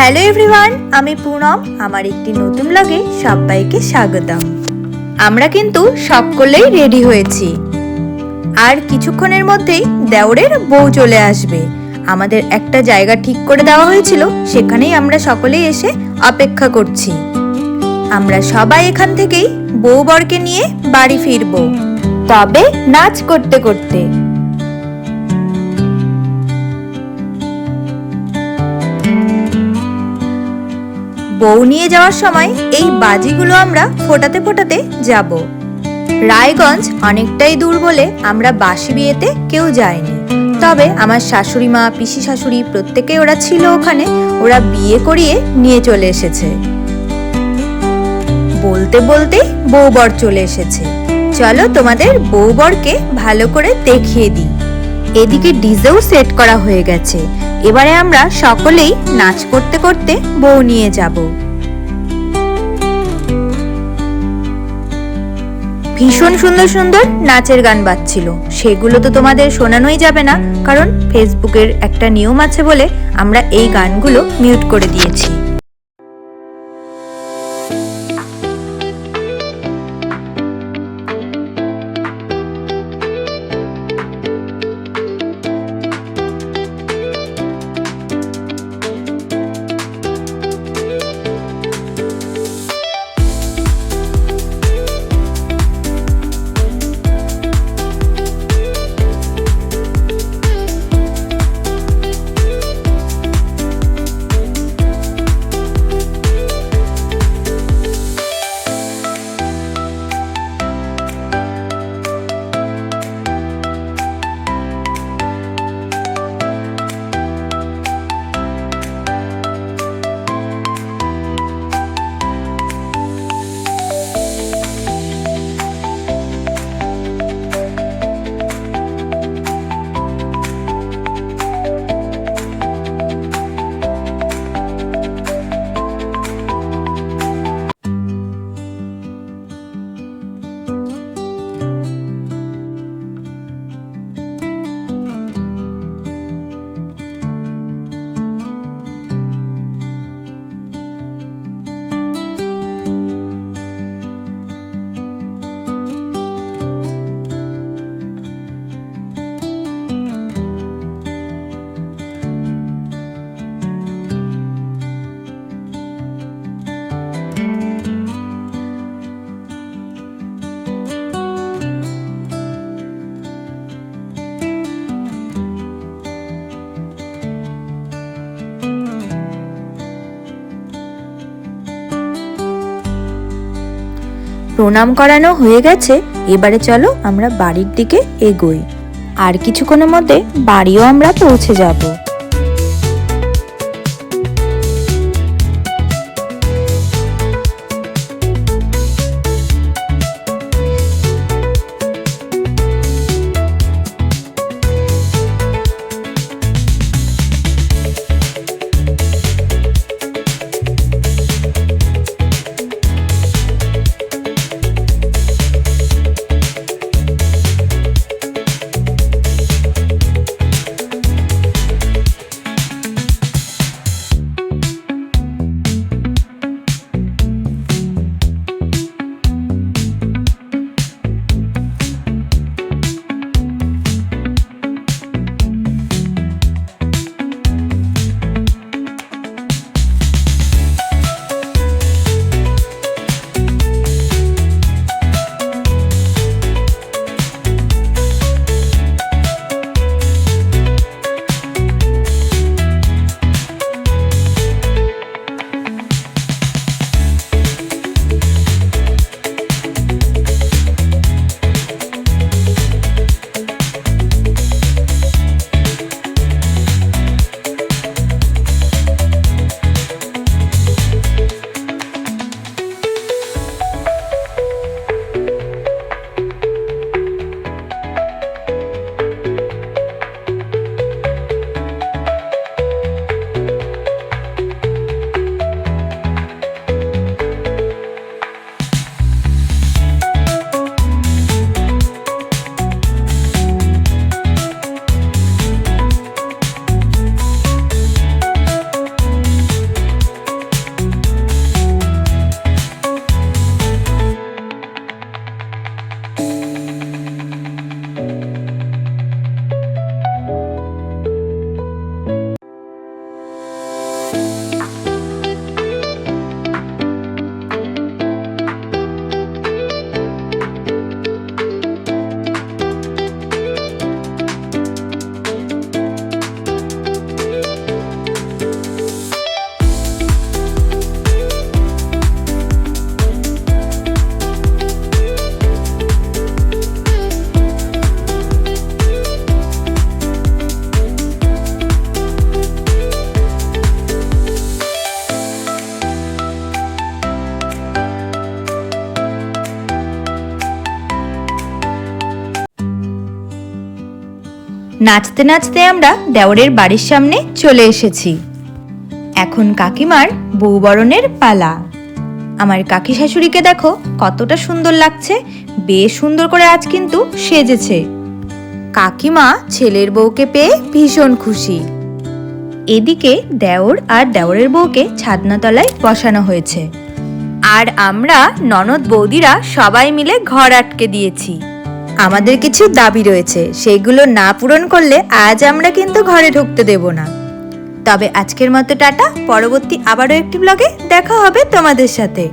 Hello everyone, আমি পুনম। আমার একটি নতুন ব্লগে সবাইকে স্বাগতম। আমরা কিন্তু সকলেই রেডি হয়েছি। আর কিছুক্ষণের মধ্যেই দেওরের বউ চলে আসবে। আমাদের একটা জায়গা ঠিক করে দেওয়া হয়েছিল, সেখানেই আমরা সকলেই এসে অপেক্ষা করছি। আমরা সবাই এখান থেকেই বউ বরকে নিয়ে বাড়ি ফিরবো। তবে নাচ করতে করতে। বউ নিয়ে যাওয়ার সময় এই বাজিগুলো আমরা ফোটাতে ফোটাতে যাব। রায়গঞ্জ অনেকটাই দূর বলে আমরা বাসি বিয়েতে কেউ যায়নি। তবে আমার শাশুড়ি মা, পিসি শাশুড়ি প্রত্যেকে ওরা ছিল ওখানে, ওরা বিয়ে করিয়ে নিয়ে চলে এসেছে। বলতে বলতে বউ বর চলে এসেছে। চলো তোমাদের বউ বরকে ভালো করে দেখিয়ে দিই। এদিকে ডিজেও সেট করা হয়ে গেছে। এবারে আমরা সকলেই নাচ করতে করতে বউ নিয়ে যাব। ভীষণ সুন্দর সুন্দর নাচের গান বাজছিল। সেগুলো তো তোমাদের শোনানোই যাবে না, কারণ ফেসবুকের একটা নিয়ম আছে বলে আমরা এই গানগুলো মিউট করে দিয়েছি। প্রণাম করানো হয়ে গেছে, এবারে চলো আমরা বাড়ির দিকে এগোই। আর কিছুক্ষণের মধ্যে বাড়িও আমরা পৌঁছে যাব। নাচতে নাচতে আমরা দেওরের বাড়ির সামনে চলে এসেছি। এখন কাকিমার বউবরণের পালা। আমার কাকি শাশুড়িকে দেখো, কতটা সুন্দর লাগছে। বেশ সুন্দর করে আজ কিন্তু সেজেছে। কাকিমা ছেলের বউকে পেয়ে ভীষণ খুশি। এদিকে দেওর আর দেওরের বউকে ছাদনাতলায় বসানো হয়েছে। আর আমরা ননদ বৌদিরা সবাই মিলে ঘর আটকে দিয়েছি। আমাদের কিছু দাবি রয়েছে, সেইগুলো না পূরণ করলে আজ আমরা কিন্তু ঘরে ঢুকতে দেব না। তবে আজকের মতো টাটা, পরবর্তী আবারও একটি ব্লগে দেখা হবে তোমাদের সাথে।